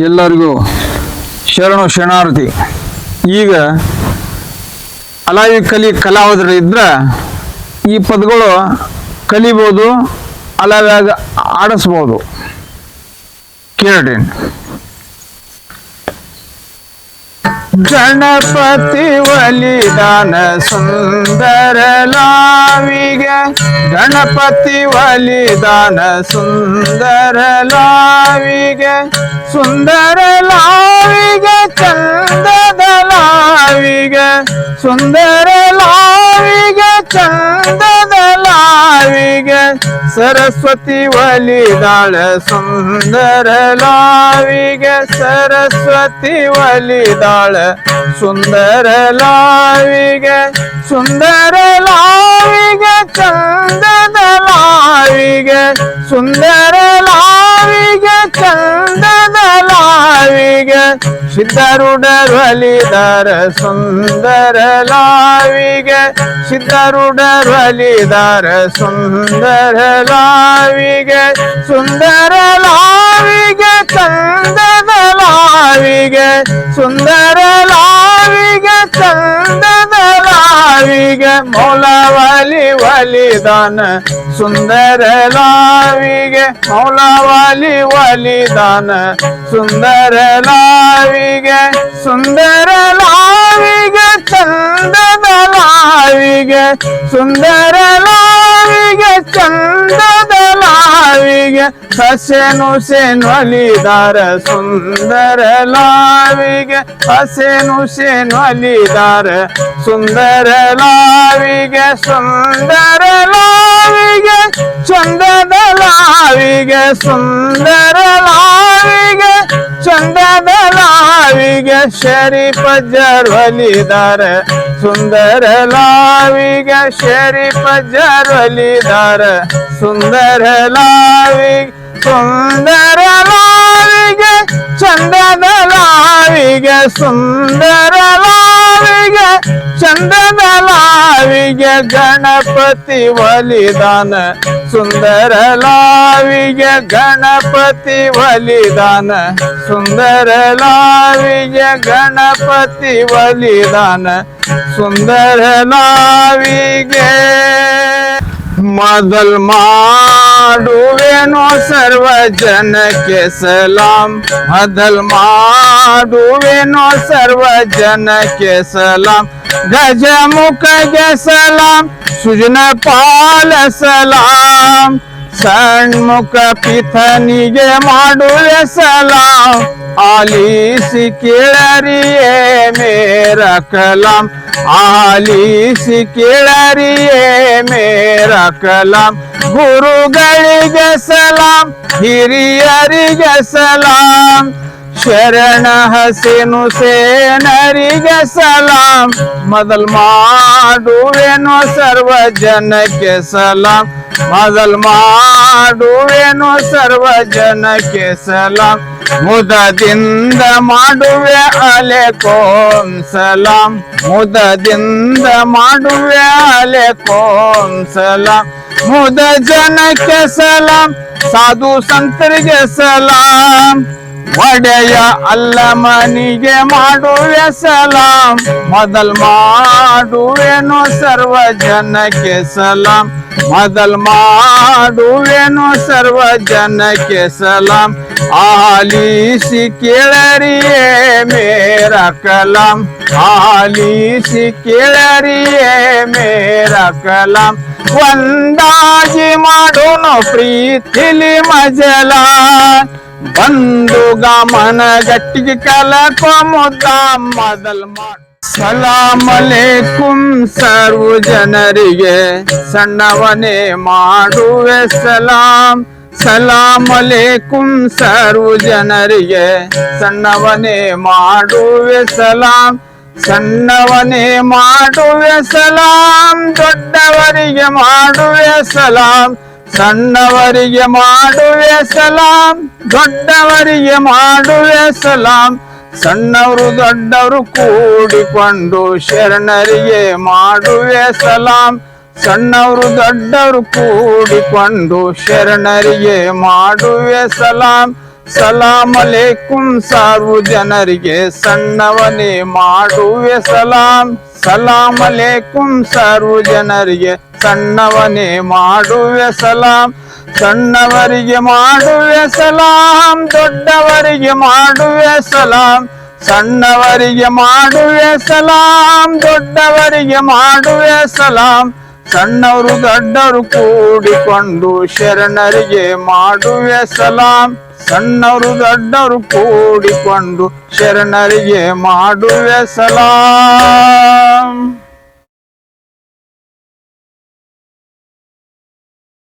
ಎಲ್ಲರಿಗೂ ಶರಣು ಶರಣಾರ್ಥಿ. ಈಗ ಅಲಾವಿ ಕಲಿ ಕಲಾವಿದರು ಇದ್ರೆ ಈ ಪದಗಳು ಕಲಿಬೋದು ಅಲಾವ್ಯಾಗ ಆಡಿಸ್ಬೋದು. ಕೇಳ್ರಿ. ಗಣಪತಿ ಒಲಿದಾನ ಸುಂದರ ಲಾವಿಗೆ ಗಣಪತಿ ಒಲಿದಾನ ಸುಂದರ ಲಾವಿಗೆ ಸುಂದರ ಲಾವಿಗೆ ಚಂದದ ಲಾವಿಗೆ ಸುಂದರ സരസ്വതി വലിതാള സുന്ദരലാവിക സരസ്വതി വലിതാള സുന്ദരലാവിക സുന്ദരലാവിക ചന്ദനലാവിക സുന്ദരലാവിക ചന്ദനലാവിക சித்தருடர் வலிதர சுந்தர லாவிக சித்தருடர் வலிதர சுந்தர லாவிக சுந்தர லாவிக கந்தன லாவிக சுந்தர லாவிக கந்த ಲಾವಿಗೆ ಮೌಲವಾಲಿ ವಲಿದಾನ ಸುಂದರ ಲಾವಿಗೆ ಮೌಲವಾಲಿ ವಲಿದಾನ ಸುಂದರ ಲಾವಿಗೆ ಸುಂದರ ಲಾವಿಗೆ, ಚಂದದ ಲಾವಿಗೆ, ಸುಂದರ ಲಾವಿಗೆ, ಚಂದದ ಲಾವಿಗೆ ಹಸೆನು ಒಲಿದಾರ ಸುಂದರ ಲಾವಿಗೆ ಹಸೆನು ಒಲಿದಾರ ಸುಂದರ ಲಾವಿಗೆ ಸುಂದರ ಲಾವಿಗೆ ಚಂದದ ಲಾವಿಗೆ ಸುಂದರ ಲಾವಿಗೆ ಲಾವಿಗೆ ಶರೀಫ ಜರ್ವಲಿದಾರ ಸುಂದರ ಲಾವಿಗೆ ಶರೀಫ ಜರ್ವಲಿದಾರ ಸುಂದರ ಲಾವಿಗೆ ಸುಂದರ ಲಾವಿಗೆ ಚಂದದ ಲಾವಿಗೆ ಸುಂದರ ಲಾವಿಗೆ ಚಂದದ ಲಾವಿಗೆ ಗಣಪತಿ ಒಲಿದಾನ ಸುಂದರ ಲಾವಿಗೆ ಗಣಪತಿ ಒಲಿದಾನ ಸುಂದರ ಲಾವಿಗೆ ಗಣಪತಿ ಒಲಿದಾನ ಸುಂದರ ಲಾವಿಗೆ ಮೊದಲ್ ڈوبینو سرو جن کے سلام بدل ماں ڈوبینو سرو جن کے سلام گج مک کے سلام سجن پال سلام سن مک پیتھنی گے ماں ڈوبے سلام ಮಾಡುವೆ ಸಲಾಂ ಆಲಿಸಿ ಕೇಳರಿಯೇ ಮೇರ ಕಲಾಂ ಆಲಿಸಿ ಕೇಳರಿಯೇ ಮೇರ ಕಲಾಂ ಗುರುಗಳಿಗೆ ಸಲಾಂ ಹಿರಿಯರಿಗೆ ಸಲಾಂ ಶರಣ ಹಸೇನು ಸೇನರಿಗೆ ಸಲಾಂ ಮೊದಲ್ ಮಾಡುವೆನೋ ಸರ್ವ ಜನಕ್ಕೆ ಸಲಾಂ ಮೊದಲ್ ಮಾಡುವೆನೋ ಸರ್ವ ಜನಕ್ಕೆ ಸಲಾಂ ಮುದದಿಂದ ಮಾಡುವೆ ಅಲೆ ಕೋಂ ಸಲಾಂ ಮುದದಿಂದ ಮಾಡುವೆ ಅಲೆ ಕೋಂ ಸಲಾಂ ಮುದ ಜನಕ್ಕೆ ಸಲಾಂ, ಸಾಧು ಸಂತರಿಗೆ ಸಲಾಂ. ಒಡೆಯ ಅಲ್ಲಮನಿಗೆ ಮಾಡುವೆ ಸಲಾಂ ಮೊದಲ್ ಮಾಡುವೆನು ಸರ್ವ ಜನಕ್ಕೆ ಸಲಾಂ ಮೊದಲ್ ಮಾಡುವೆನು ಸರ್ವ ಜನಕ್ಕೆ ಸಲಾಂ ಆಲಿಸಿ ಕೇಳರಿಯೇ ಮೇರ ಕಲಾಂ ಆಲಿಸಿ ಕೇಳರಿಯೇ ಮೇರ ಕಲಾಂ ಒಂದಾಗಿ ಮಾಡೋನು ಪ್ರೀತಿಲಿ ಮಜಲಾ ಬಂದು ಗಮನ ಗಟ್ಟಿಗೆ ಕಲಕೊ ಮುದ್ದ ಮೊದಲ್ ಮಾಡ. ಸಲಾಮ್ ಸರ್ವ ಜನರಿಗೆ ಸಣ್ಣವನೇ ಮಾಡುವೆ ಸಲಾಂ ಸಲಾಮ್ ಸರ್ವ ಜನರಿಗೆ ಸಣ್ಣವನೇ ಮಾಡುವೆ ಸಲಾಂ ಸಣ್ಣವನೇ ಮಾಡುವೆ ಸಲಾಂ ದೊಡ್ಡವರಿಗೆ ಮಾಡುವೆ ಸಲಾಂ ಸಣ್ಣವರಿಗೆ ಮಾಡುವೆ ಸಲಾಂ, ದೊಡ್ಡವರಿಗೆ ಮಾಡುವೆ ಸಲಾಂ. ಸಣ್ಣವರು ದೊಡ್ಡವರು ಕೂಡಿಕೊಂಡು ಶರಣರಿಗೆ ಮಾಡುವೆ ಸಲಾಂ. ಸಣ್ಣವರು ದೊಡ್ಡವರು ಕೂಡಿಕೊಂಡು ಶರಣರಿಗೆ ಮಾಡುವೆ ಸಲಾಂ. ಸಲಾಂ ಅಲೇಕುಂ ಸಾರ್ವ ಜನರಿಗೆ ಸಣ್ಣವನೇ ಮಾಡುವೆ ಸಲಾಂ ಸಲಾಂ ಅಲೇಕುಂ ಸರ್ವ ಜನರಿಗೆ ಸಣ್ಣವನೇ ಮಾಡುವೆ ಸಲಾಂ ಸಣ್ಣವರಿಗೆ ಮಾಡುವೆ ಸಲಾಂ ದೊಡ್ಡವರಿಗೆ ಮಾಡುವೆ ಸಲಾಂ ಸಣ್ಣವರಿಗೆ ಮಾಡುವೆ ಸಲಾಂ ದೊಡ್ಡವರಿಗೆ ಮಾಡುವೆ ಸಲಾಂ ಸಣ್ಣವರು ದೊಡ್ಡವರು ಕೂಡಿಕೊಂಡು ಶರಣರಿಗೆ ಮಾಡುವೆ ಸಲಾಂ. ಸಣ್ಣವರು ದೊಡ್ಡವರು ಕೂಡಿಕೊಂಡು ಶರಣರಿಗೆ ಮಾಡುವೆ ಸಲಾಂ.